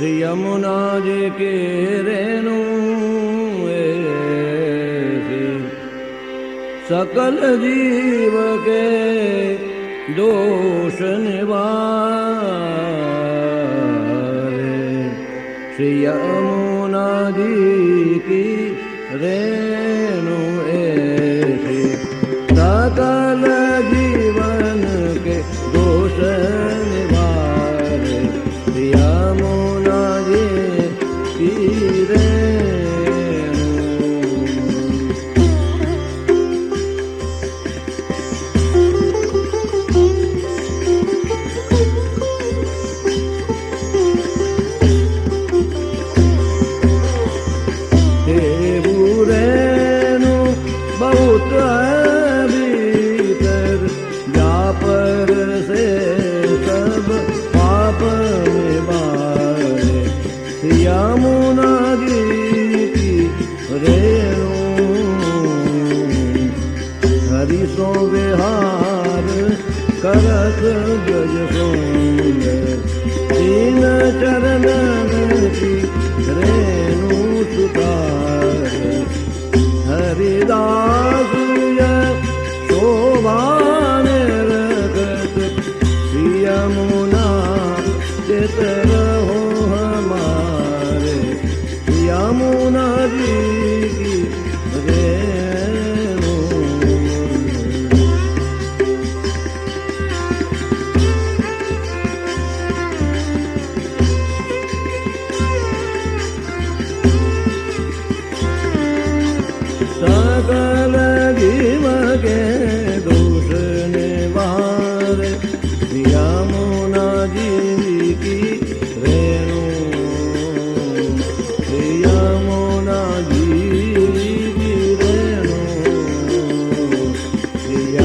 श्री यमुना जी के रेणु ऐसे सकल जीव के दोष निवारे श्री यमुना जी की रेणु ऐसे सकल की હરી સો વિહાર કરત ગજ સો દીન ચરણથી રેણુ સુધાર હરિદાસ શોભાને રગત યમુના ચેત રહો હમારે યમુના જી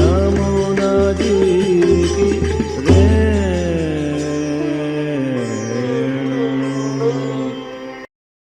Amo